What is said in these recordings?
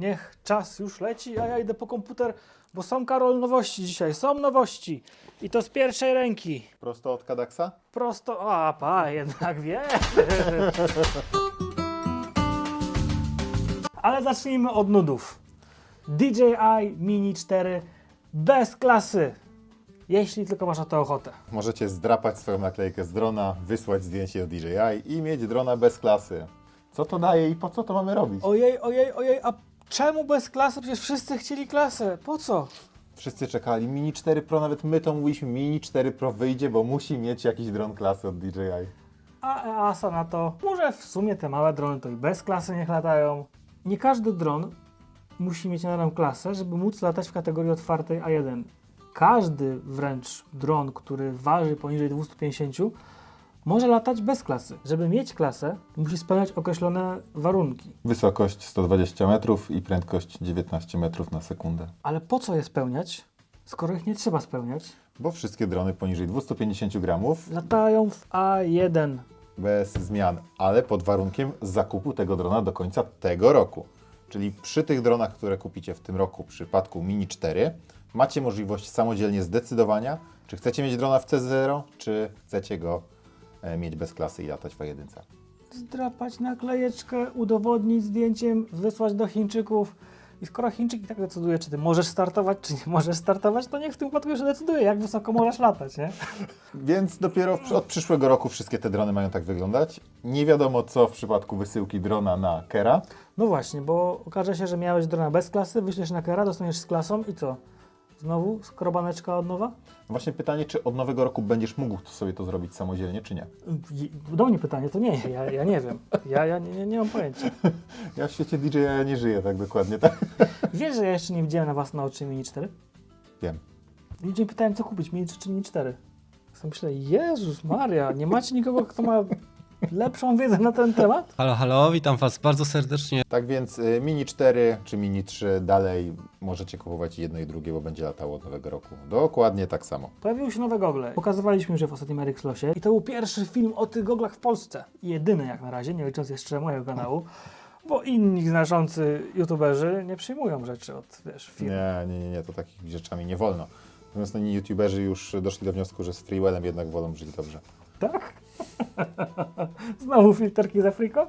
Niech czas już leci, a ja idę po komputer, bo są Karol nowości dzisiaj, są nowości. I to z pierwszej ręki. Prosto od Kadaksa? Prosto, a pa, jednak wie. Ale zacznijmy od nudów. DJI Mini 4 bez klasy. Jeśli tylko masz na to ochotę. Możecie zdrapać swoją naklejkę z drona, wysłać zdjęcie do DJI i mieć drona bez klasy. Co to daje i po co to mamy robić? Ojej, ojej, ojej, a czemu bez klasy? Przecież wszyscy chcieli klasę. Po co? Wszyscy czekali. Mini 4 Pro, nawet my to mówiliśmy, Mini 4 Pro wyjdzie, bo musi mieć jakiś dron klasy od DJI. A EASA na to, może w sumie te małe drony to i bez klasy niech latają. Nie każdy dron musi mieć nadaną klasę, żeby móc latać w kategorii otwartej A1. Każdy wręcz dron, który waży poniżej 250, może latać bez klasy. Żeby mieć klasę, musi spełniać określone warunki. Wysokość 120 metrów i prędkość 19 metrów na sekundę. Ale po co je spełniać, skoro ich nie trzeba spełniać? Bo wszystkie drony poniżej 250 gramów Latają w A1. bez zmian, ale pod warunkiem zakupu tego drona do końca tego roku. Czyli przy tych dronach, które kupicie w tym roku, w przypadku Mini 4, macie możliwość samodzielnie zdecydowania, czy chcecie mieć drona w C0, czy chcecie go mieć bez klasy i latać w A1. zdrapać naklejeczkę, udowodnić zdjęciem, wysłać do Chińczyków. I skoro Chińczyk i tak decyduje, czy ty możesz startować, czy nie możesz startować, to niech w tym wypadku już decyduje, jak wysoko możesz latać, nie? Więc dopiero od przyszłego roku wszystkie te drony mają tak wyglądać. Nie wiadomo co w przypadku wysyłki drona na Kera. No właśnie, bo okaże się, że miałeś drona bez klasy, wyślesz na kera, dostaniesz z klasą i co? Znowu skrobaneczka od nowa? Właśnie pytanie, czy od nowego roku będziesz mógł sobie to zrobić samodzielnie, czy nie? I- Do mnie pytanie, to nie, ja, ja nie wiem. Ja, ja nie, nie mam pojęcia. Ja w świecie DJI nie żyję tak dokładnie, tak? Wiesz, że ja jeszcze nie widziałem na własne oczy Mini 4? Wiem. I dzień pytałem, co kupić, Mini 3 czy Mini 4? Sobie myślę, Jezus Maria, nie macie nikogo, kto ma lepszą wiedzę na ten temat? Halo, halo, witam Was bardzo serdecznie. Tak więc y, Mini 4 czy Mini 3 dalej możecie kupować jedno i drugie, bo będzie latało od nowego roku. Dokładnie tak samo. Pojawiły się nowe gogle. Pokazywaliśmy już je w ostatnim Slosie i to był pierwszy film o tych goglach w Polsce. Jedyny jak na razie, nie licząc jeszcze mojego kanału, bo inni znaczący youtuberzy nie przyjmują rzeczy od wiesz, firm. Nie, nie, nie, nie, to takimi rzeczami nie wolno. Natomiast no, youtuberzy już doszli do wniosku, że z freewellem jednak wolą żyć dobrze. Tak? Znowu filterki z Afriko?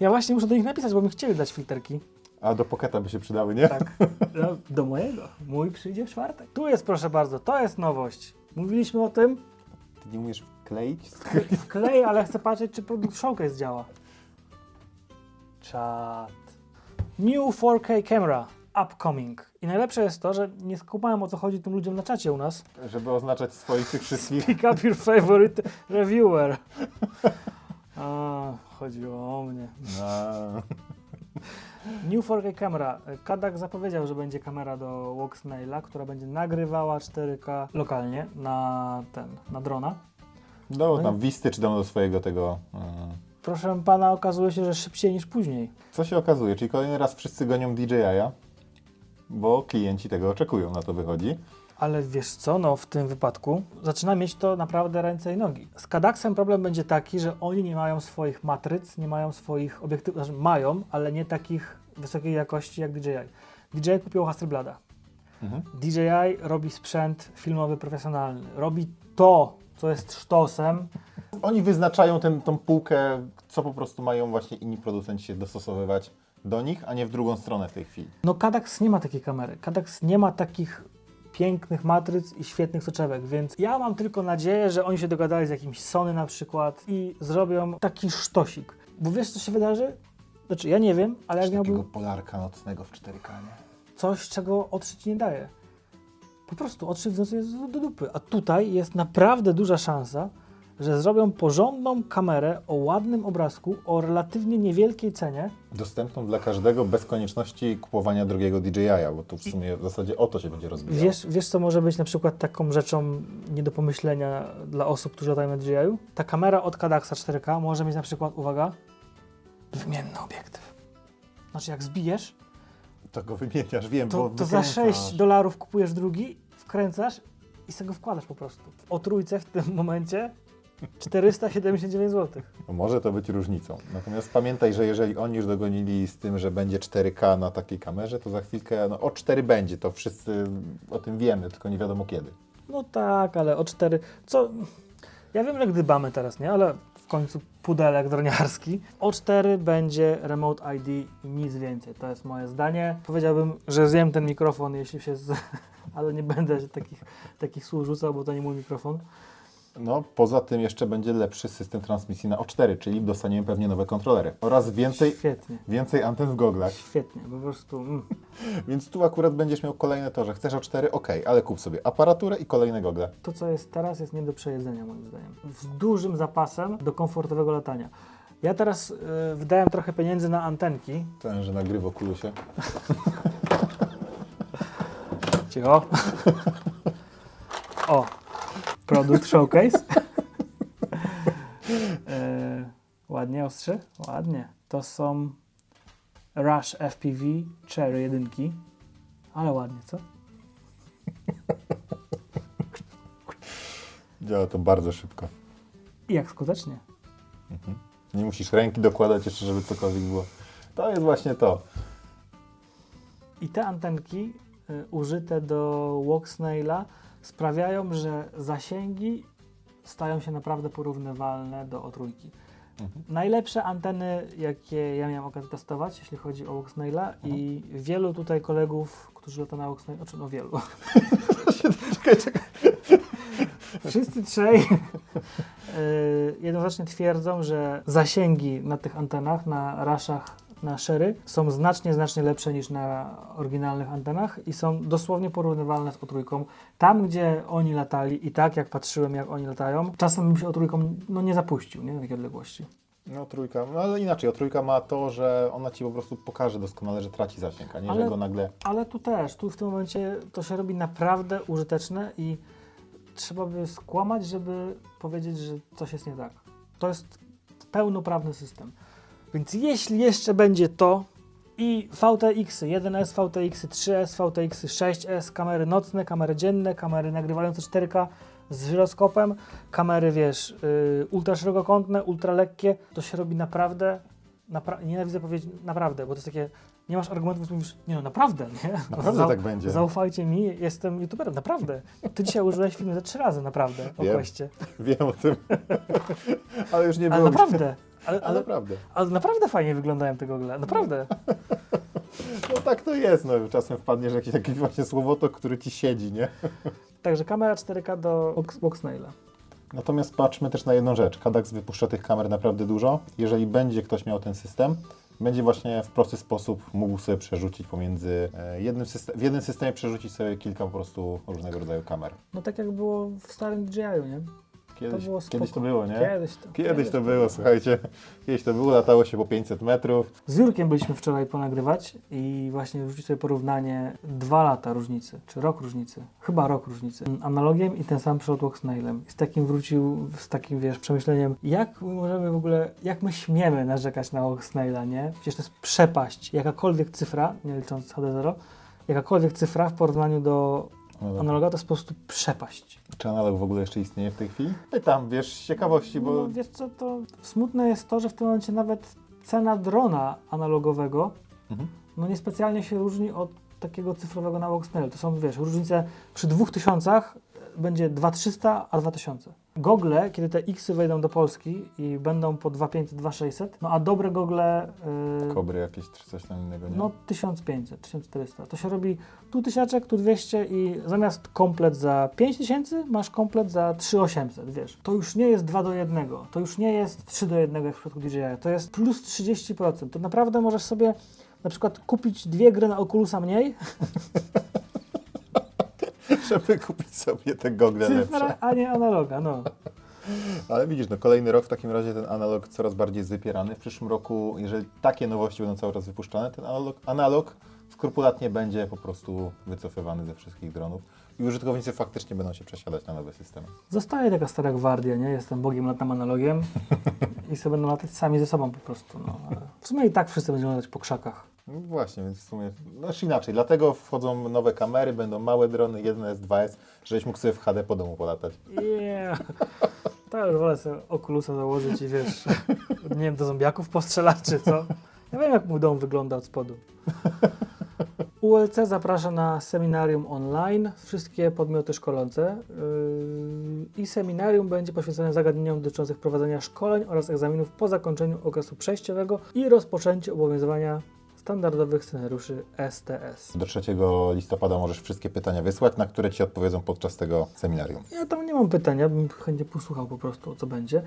Ja właśnie muszę do nich napisać, bo mi chcieli dać filterki. A do Pocketa by się przydały, nie? Tak. No, do mojego. Mój przyjdzie w czwartek. Tu jest, proszę bardzo, to jest nowość. Mówiliśmy o tym, Ty nie umiesz wkleić? wkleję, ale chcę patrzeć, czy produkt Showcase działa. Chat. New 4K camera. Upcoming. I najlepsze jest to, że nie skupałem o co chodzi tym ludziom na czacie u nas. Żeby oznaczać swoich tych wszystkich. Pick up your favorite reviewer. A, chodziło o mnie. No. New 4K kamera. Kadak zapowiedział, że będzie kamera do Voxmaila, która będzie nagrywała 4K lokalnie na ten, na drona. Do tam Wisty czy tam do swojego tego. e, Proszę pana, okazuje się, że szybciej niż później. Co się okazuje? Czyli kolejny raz wszyscy gonią DJI-a, bo klienci tego oczekują, na to wychodzi. Ale wiesz co, no w tym wypadku zaczyna mieć to naprawdę ręce i nogi. Z Kadaksem problem będzie taki, że oni nie mają swoich matryc, nie mają swoich obiektywów, znaczy mają, ale nie takich wysokiej jakości jak DJI. DJI kupił Hasselblada. Mhm. DJI robi sprzęt filmowy profesjonalny. Robi to, co jest sztosem. Oni wyznaczają tą półkę, co po prostu mają właśnie inni producenci się dostosowywać do nich, a nie w drugą stronę w tej chwili. No Kadax nie ma takiej kamery. Kadax nie ma takich pięknych matryc i świetnych soczewek, więc ja mam tylko nadzieję, że oni się dogadali z jakimś Sony na przykład i zrobią taki sztosik. Bo wiesz, co się wydarzy? Znaczy, ja nie wiem, ale jak Takiego miałbym polarka nocnego w 4K, nie? coś, czego otrzeć nie daje. Po prostu otrzeć w nocy jest do dupy. A tutaj jest naprawdę duża szansa, że zrobią porządną kamerę o ładnym obrazku, o relatywnie niewielkiej cenie, Dostępną dla każdego bez konieczności kupowania drugiego DJI-a, bo tu w sumie w zasadzie o to się będzie rozbijało. Wiesz, wiesz, co może być na przykład taką rzeczą nie do pomyślenia dla osób, którzy latają na DJI-u? Ta kamera od Kadaxa 4K może mieć na przykład, uwaga, wymienny obiektyw. Znaczy jak zbijesz, To go wymieniasz, wiem, to, bo to za wykręcasz. 6 dolarów kupujesz drugi, wkręcasz i sobie go wkładasz po prostu. O trójce w tym momencie 479 zł. No Może to być różnicą. Natomiast pamiętaj, że jeżeli oni już dogonili z tym, że będzie 4K na takiej kamerze, to za chwilkę no, o 4 będzie. To wszyscy o tym wiemy, tylko nie wiadomo kiedy. No tak, ale o 4. Co? Ja wiem, że gdybamy teraz, nie? Ale w końcu pudelek droniarski. O 4 będzie Remote ID i nic więcej. To jest moje zdanie. Powiedziałbym, że zjem ten mikrofon, jeśli się. Z... Ale nie będę się takich, takich słów rzucał, bo to nie mój mikrofon. No, poza tym jeszcze będzie lepszy system transmisji na O4, czyli dostaniemy pewnie nowe kontrolery oraz więcej, Świetnie. więcej anten w goglach. Świetnie, po prostu. Mm. Więc tu akurat będziesz miał kolejne to, że chcesz O4, ok, ale kup sobie aparaturę i kolejne gogle. To, co jest teraz, jest nie do przejedzenia, moim zdaniem. Z dużym zapasem do komfortowego latania. Ja teraz y, wydałem trochę pieniędzy na antenki. Ten, że nagrywa kulusie. Cicho. O, produkt showcase. e, ładnie ostrzy? Ładnie. To są Rush FPV Cherry jedynki. Ale ładnie, co? Działa to bardzo szybko. I jak skutecznie. Nie musisz ręki dokładać jeszcze, żeby cokolwiek było. To jest właśnie to. I te antenki y, użyte do Walksnaila sprawiają, że zasięgi stają się naprawdę porównywalne do O3. Najlepsze anteny, jakie ja miałem okazję testować, jeśli chodzi o Walksnaila i wielu tutaj kolegów, którzy lata na Walksnail, znaczy no wielu. Czekaj, czekaj. Wszyscy trzej y, jednoznacznie twierdzą, że zasięgi na tych antenach, na raszach, na Sherry są znacznie, znacznie lepsze niż na oryginalnych antenach i są dosłownie porównywalne z O3. Tam, gdzie oni latali i tak jak patrzyłem, jak oni latają, czasem bym się O3 no, nie zapuścił, nie? Na takiej odległości. No trójka, no ale inaczej, o trójka ma to, że ona ci po prostu pokaże doskonale, że traci zasięg, a nie, Ale- że go nagle... Ale tu też, tu w tym momencie to się robi naprawdę użyteczne i trzeba by skłamać, żeby powiedzieć, że coś jest nie tak. To jest pełnoprawny system. Więc jeśli jeszcze będzie to i VTX, 1S, VTX, 3S, VTX, 6S, kamery nocne, kamery dzienne, kamery nagrywające 4K z żyroskopem, kamery, wiesz, yy, ultra szerokokątne, ultra lekkie, to się robi naprawdę, napra- nienawidzę powiedzieć naprawdę, bo to jest takie, nie masz argumentów, mówisz, nie no, naprawdę, nie? Naprawdę tak będzie. Zaufajcie mi, jestem youtuberem, naprawdę. Ty dzisiaj użyłeś filmu ze trzy razy, naprawdę, o Wiem. Wiem o tym. ale już nie było... Ale naprawdę, ale, Ale ale, naprawdę. ale naprawdę fajnie wyglądają te gogle, naprawdę. No tak to jest, no czasem wpadniesz w jakiś taki właśnie słowotok, który ci siedzi, nie? Także kamera 4K do Box- Boxnaila. Natomiast patrzmy też na jedną rzecz. Kadax wypuszcza tych kamer naprawdę dużo. Jeżeli będzie ktoś miał ten system, będzie właśnie w prosty sposób mógł sobie przerzucić pomiędzy e, jednym system, w jednym systemie przerzucić sobie kilka po prostu różnego rodzaju kamer. No tak jak było w starym DJI-u, nie? Kiedyś, spoko. kiedyś to było, nie? Kiedyś to. Kiedyś to było, słuchajcie. Kiedyś to było, latało się po 500 metrów. Z Jurkiem byliśmy wczoraj ponagrywać i właśnie wrzucić sobie porównanie dwa lata różnicy, czy rok różnicy, chyba rok różnicy, analogiem i ten sam przód Snailem. I z takim wrócił, z takim wiesz, przemyśleniem, jak my możemy w ogóle, jak my śmiemy narzekać na Snaila, nie? Przecież to jest przepaść, jakakolwiek cyfra, nie licząc HD0, jakakolwiek cyfra w porównaniu do No, analoga to jest po prostu przepaść. Czy analog w ogóle jeszcze istnieje w tej chwili? Pytam, wiesz, z ciekawości, bo No wiesz co, to smutne jest to, że w tym momencie nawet cena drona analogowego Mhm. no niespecjalnie się różni od takiego cyfrowego na Voxmail. To są, wiesz, różnice przy 2000 będzie 2300, a 2000. Gogle, kiedy te X-y wejdą do Polski i będą po 2500, 2600, no a dobre gogle yy, kobry jakieś czy coś tam innego, nie? no 1500, 1400. To się robi tu tysiaczek, tu 200 i zamiast komplet za 5000 masz komplet za 3800, wiesz. To już nie jest 2 do 1, to już nie jest 3 do 1 jak w przypadku DJI, to jest plus 30%. To naprawdę możesz sobie na przykład kupić dwie gry na Oculusa mniej, Żeby kupić sobie te gogle lepsze. cyfra, a nie analoga, no. Ale widzisz, no kolejny rok w takim razie ten analog coraz bardziej jest wypierany. W przyszłym roku, jeżeli takie nowości będą cały czas wypuszczane, ten analog, analog skrupulatnie będzie po prostu wycofywany ze wszystkich dronów i użytkownicy faktycznie będą się przesiadać na nowe systemy. Zostaje taka stara gwardia, nie? Jestem Bogiem, latam analogiem i sobie będą latać sami ze sobą po prostu, no. W sumie i tak wszyscy będą latać po krzakach. No właśnie, więc w sumie, znaczy inaczej, dlatego wchodzą nowe kamery, będą małe drony, 1S, 2S, żebyś mógł sobie w HD po domu polatać. Yeah. To już wolę sobie okulusa założyć i wiesz, nie wiem, do zombiaków postrzelać czy co. Ja wiem, jak mój dom wygląda od spodu. ULC zaprasza na seminarium online wszystkie podmioty szkolące yy, i seminarium będzie poświęcone zagadnieniom dotyczących prowadzenia szkoleń oraz egzaminów po zakończeniu okresu przejściowego i rozpoczęciu obowiązywania standardowych scenariuszy STS. Do 3 listopada możesz wszystkie pytania wysłać, na które ci odpowiedzą podczas tego seminarium. Ja tam nie mam pytania, bym chętnie posłuchał po prostu, co będzie.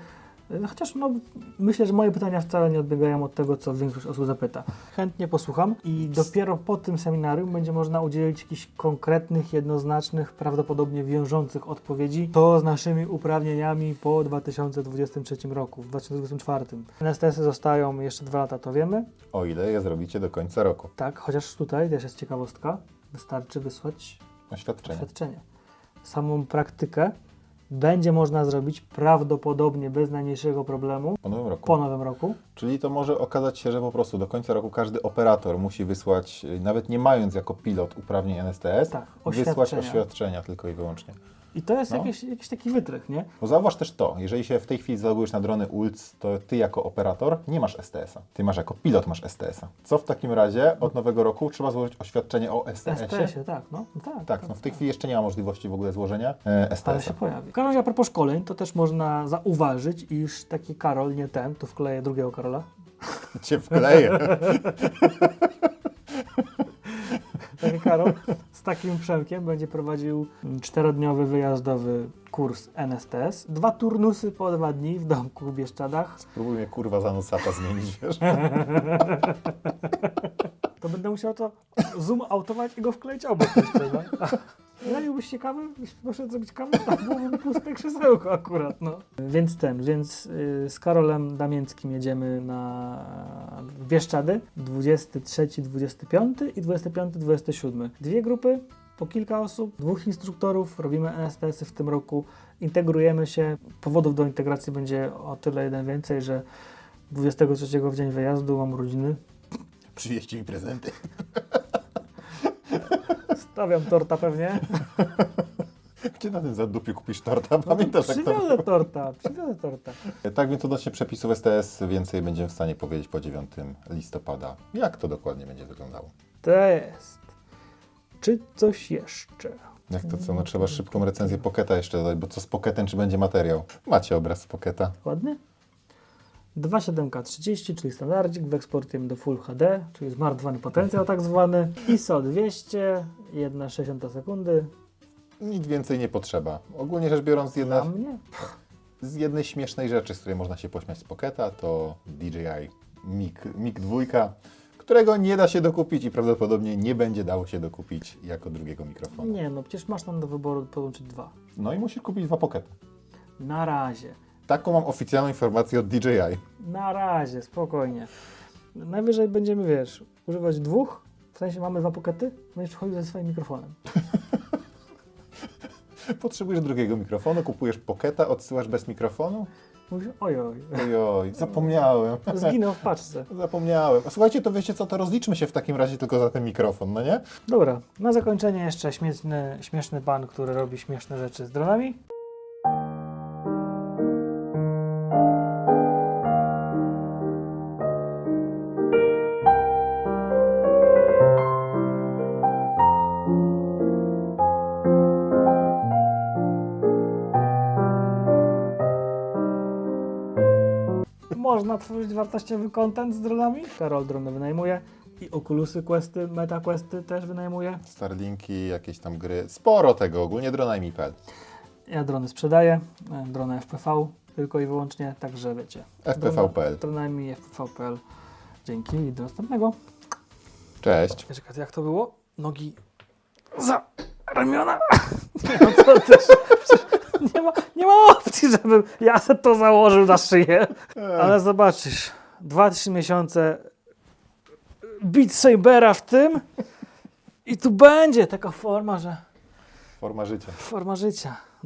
Chociaż no, myślę, że moje pytania wcale nie odbiegają od tego, co większość osób zapyta. Chętnie posłucham i dopiero po tym seminarium będzie można udzielić jakichś konkretnych, jednoznacznych, prawdopodobnie wiążących odpowiedzi. To z naszymi uprawnieniami po 2023 roku, w 2024. NSTS-y zostają jeszcze dwa lata, to wiemy. O ile je zrobicie do końca roku. Tak, chociaż tutaj też jest ciekawostka. Wystarczy wysłać Oświadczenie. doświadczenie. Samą praktykę będzie można zrobić prawdopodobnie bez najmniejszego problemu Po nowym roku. po nowym roku. Czyli to może okazać się, że po prostu do końca roku każdy operator musi wysłać, y, nawet nie mając jako pilot uprawnień NSTS, Tak, wysłać oświadczenia. oświadczenia tylko i wyłącznie. I to jest No. jakiś, jakiś taki wytrych, nie? Bo zauważ też to, jeżeli się w tej chwili zalogujesz na drony ULC, to ty jako operator nie masz STS-a. Ty masz jako pilot masz STS-a. Co w takim razie od nowego roku trzeba złożyć oświadczenie o STS-ie? STS-ie, tak, no. no tak, Tak, no w tej chwili jeszcze nie ma możliwości w ogóle złożenia e, Ale STS-a. się pojawi. W każdym razie a propos szkoleń, to też można zauważyć, iż taki Karol, nie ten, tu wkleję drugiego Karola, Cię wkleję. Karol z takim Przemkiem będzie prowadził czterodniowy wyjazdowy kurs NSTS. Dwa turnusy po dwa dni w domku w Bieszczadach. Spróbuj mnie kurwa za nosata zmienić, wiesz? To będę musiał to zoom autować i go wkleić obok jeszcze, no. Naliłbyś się kawy? Proszę zrobić kawę? Tam byłoby puste krzesełko akurat, no. Więc ten, więc y, z Karolem Damięckim jedziemy na Bieszczady 23, 25 i 25, 27. Dwie grupy, po kilka osób, dwóch instruktorów, robimy NSTS-y w tym roku, integrujemy się. Powodów do integracji będzie o tyle jeden więcej, że 23 w dzień wyjazdu mam urodziny, Przywieźcie mi prezenty. Stawiam torta pewnie. Gdzie na tym zadupiu kupisz torta? Pamiętasz jak to? Przywiozę torta, przywiozę torta. Tak więc odnośnie przepisów STS więcej będziemy w stanie powiedzieć po 9 listopada. Jak to dokładnie będzie wyglądało? To jest. Czy coś jeszcze? Jak to co? No trzeba szybką recenzję Pocketa jeszcze dodać, bo co z Pocketem, czy będzie materiał? Macie obraz z Pocketa. Ładny? 27K30, czyli standardzik w eksporcie do Full HD, czyli zmarnowany potencjał tak zwany. ISO 200, 1,60 sekundy. Nic więcej nie potrzeba. Ogólnie rzecz biorąc, Dla jedna, mnie? z jednej śmiesznej rzeczy, z której można się pośmiać z Pocketa, to DJI Mic, Mic 2, którego nie da się dokupić i prawdopodobnie nie będzie dało się dokupić jako drugiego mikrofonu. Nie, no przecież masz tam do wyboru podłączyć dwa. No i musisz kupić dwa Pockety. Na razie. Taką mam oficjalną informację od DJI. Na razie, spokojnie. Najwyżej będziemy, wiesz, używać dwóch, w sensie mamy dwa pokety, będziesz przychodził ze swoim mikrofonem. Potrzebujesz drugiego mikrofonu, kupujesz Pocketa, odsyłasz bez mikrofonu? Mówisz, ojoj, Ojoj, zapomniałem. zginął w paczce. Zapomniałem. A Słuchajcie, to wiecie co, to rozliczmy się w takim razie tylko za ten mikrofon, no nie? Dobra, na zakończenie jeszcze śmieszny, śmieszny pan, który robi śmieszne rzeczy z dronami. Można tworzyć wartościowy content z dronami. Karol drony wynajmuje i Oculusy Questy, Meta Questy też wynajmuje. Starlinki, jakieś tam gry, sporo tego, ogólnie dronami.pl. Ja drony sprzedaję, e, drony FPV tylko i wyłącznie, także wiecie. FPV.pl. Dronami FPV.pl. Dzięki i do następnego. Cześć. Wiesz jak to było? Nogi za ramiona. No co też, nie, ma, nie ma opcji, żebym ja to założył na szyję. Ale zobaczysz, 2-3 miesiące Beat Sabera w tym i tu będzie taka forma, że Forma życia. forma życia.